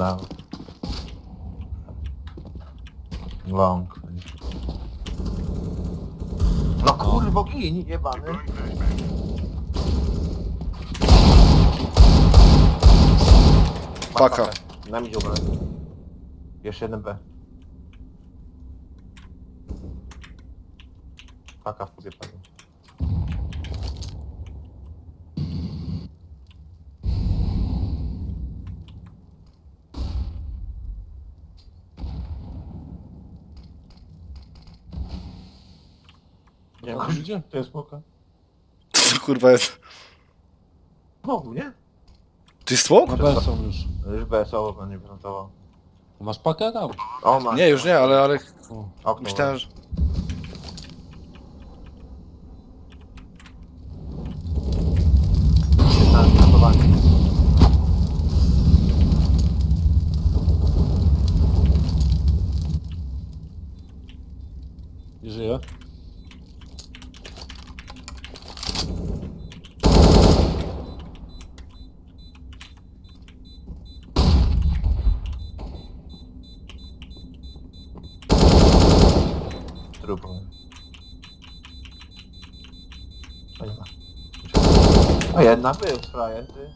Lewo. Long. No kurwo gin, jebany. Paka. Na mi dziobę. Jeszcze jeden B. Paka w kubie padł. Nie, O, idzie? to jest smoka. Co to kurwa jest? Znowu, nie? Ty smok? Na B są już. Już BSO będzie prezentował. Masz pakę tam? O, ma. Nie, już nie, ale, ale O. Okno. myślałem, że... Na. Nie żyje? Trup. O jedna. O jedna był frajer, ty.